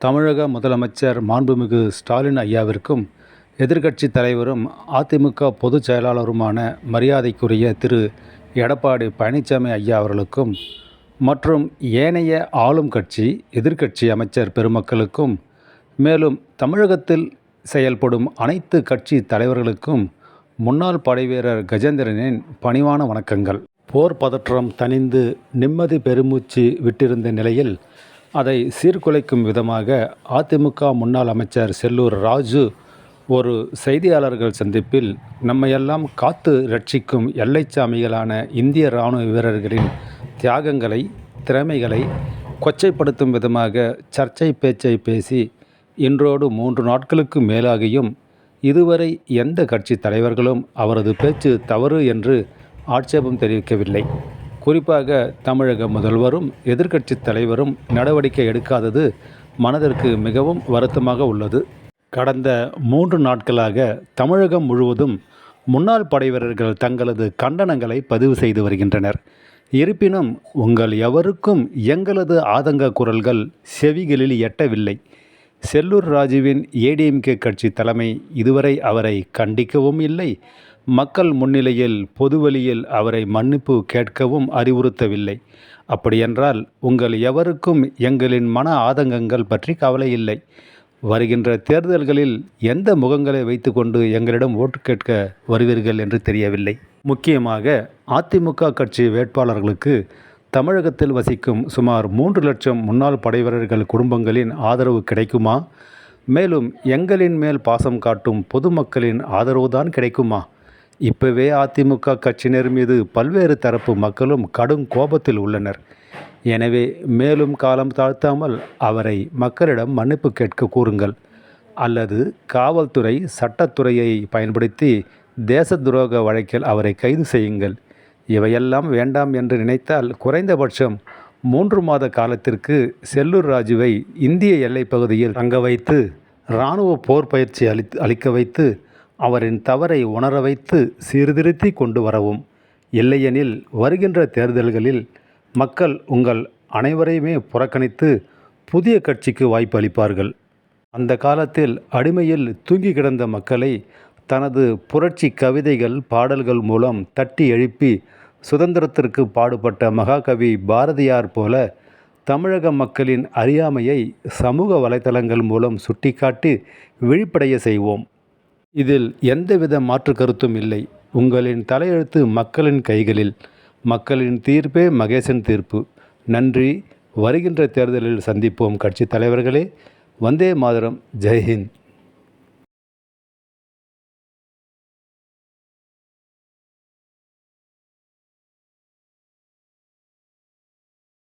தமிழக முதலமைச்சர் மாண்புமிகு ஸ்டாலின் ஐயாவிற்கும் எதிர்க்கட்சித் தலைவரும் அதிமுக பொதுச் செயலாளருமான மரியாதைக்குரிய திரு. எடப்பாடி பழனிசாமி ஐயா அவர்களுக்கும் மற்றும் ஏனைய ஆளும் கட்சி எதிர்க்கட்சி அமைச்சர் பெருமக்களுக்கும் மேலும் தமிழகத்தில் செயல்படும் அனைத்து கட்சி தலைவர்களுக்கும் முன்னாள் படைவீரர் கஜேந்திரனின் பணிவான வணக்கங்கள். போர் பதற்றம் தணிந்து நிம்மதி பெருமூச்சு விட்டிருந்த நிலையில் அதை சீர்குலைக்கும் விதமாக அதிமுக முன்னாள் அமைச்சர் செல்லூர் ராஜு ஒரு செய்தியாளர்கள் சந்திப்பில் நம்மையெல்லாம் காத்து ரட்சிக்கும் எல்லைச்சாமிகளான இந்திய இராணுவ வீரர்களின் தியாகங்களை திறமைகளை கொச்சைப்படுத்தும் விதமாக சர்ச்சை பேச்சை பேசி இன்றோடு மூன்று நாட்களுக்கு மேலாகியும் இதுவரை எந்த கட்சி தலைவர்களும் அவரது பேச்சு தவறு என்று ஆட்சேபம் தெரிவிக்கவில்லை. குறிப்பாக தமிழக முதல்வரும் எதிர்க்கட்சி தலைவரும் நடவடிக்கை எடுக்காதது மனதிற்கு மிகவும் வருத்தமாக உள்ளது. கடந்த மூன்று நாட்களாக தமிழகம் முழுவதும் முன்னாள் படைவீரர்கள் தங்களது கண்டனங்களை பதிவு செய்து வருகின்றனர். இருப்பினும் உங்கள் எவருக்கும் எங்களது ஆதங்க குரல்கள் செவிகளில் எட்டவில்லை. செல்லூர் ராஜுவின் ஏடிஎம்கே கட்சி தலைமை இதுவரை அவரை கண்டிக்கவும் இல்லை. மக்கள் முன்னிலையில் பொதுவெளியில் அவரை மன்னிப்பு கேட்கவும் அறிவுறுத்தவில்லை. அப்படியென்றால் உங்கள் எவருக்கும் எங்களின் மன ஆதங்கங்கள் பற்றி கவலை இல்லை. வருகின்ற தேர்தல்களில் எந்த முகங்களை வைத்துக்கொண்டு எங்களிடம் ஓட்டு கேட்க வருவீர்கள் என்று தெரியவில்லை. முக்கியமாக அதிமுக கட்சி வேட்பாளர்களுக்கு தமிழகத்தில் வசிக்கும் சுமார் மூன்று லட்சம் முன்னாள் படைவீரர்கள் குடும்பங்களின் ஆதரவு கிடைக்குமா? மேலும் எங்களின் மேல் பாசம் காட்டும் பொதுமக்களின் ஆதரவுதான் கிடைக்குமா? இப்போவே அதிமுக கட்சியினர் மீது பல்வேறு தரப்பு மக்களும் கடும் கோபத்தில் உள்ளனர். எனவே மேலும் காலம் தாழ்த்தாமல் அவரை மக்களிடம் மன்னிப்பு கேட்க கூறுங்கள். அல்லது காவல்துறை சட்டத்துறையை பயன்படுத்தி தேச துரோக வழக்கில் அவரை கைது செய்யுங்கள். இவையெல்லாம் வேண்டாம் என்று நினைத்தால் குறைந்தபட்சம் மூன்று மாத காலத்திற்கு செல்லூர் ராஜுவை இந்திய எல்லைப் பகுதியில் தங்க வைத்து இராணுவ போர் பயிற்சி அளி அளிக்க வைத்து அவரின் தவறை உணர வைத்து சீர்திருத்தி கொண்டு வரவும். இல்லையெனில் வருகின்ற தேர்தல்களில் மக்கள் உங்கள் அனைவரையுமே புறக்கணித்து புதிய கட்சிக்கு வாய்ப்பு அளிப்பார்கள். அந்த காலத்தில் அடிமையில் தூங்கி கிடந்த மக்களை தனது புரட்சி கவிதைகள் பாடல்கள் மூலம் தட்டி எழுப்பி சுதந்திரத்திற்கு பாடுபட்ட மகாகவி பாரதியார் போல தமிழக மக்களின் அறியாமையை சமூக வலைதளங்கள் மூலம் சுட்டிக்காட்டி விழிப்படைய செய்வோம். இதில் எந்தவித மாற்று கருத்தும் இல்லை. உங்களின் தலையெழுத்து மக்களின் கைகளில். மக்களின் தீர்ப்பே மகேசன் தீர்ப்பு. நன்றி. வருகின்ற தேர்தலில் சந்திப்போம் கட்சி தலைவர்களே. வந்தே மாதரம். ஜெய்ஹிந்த்.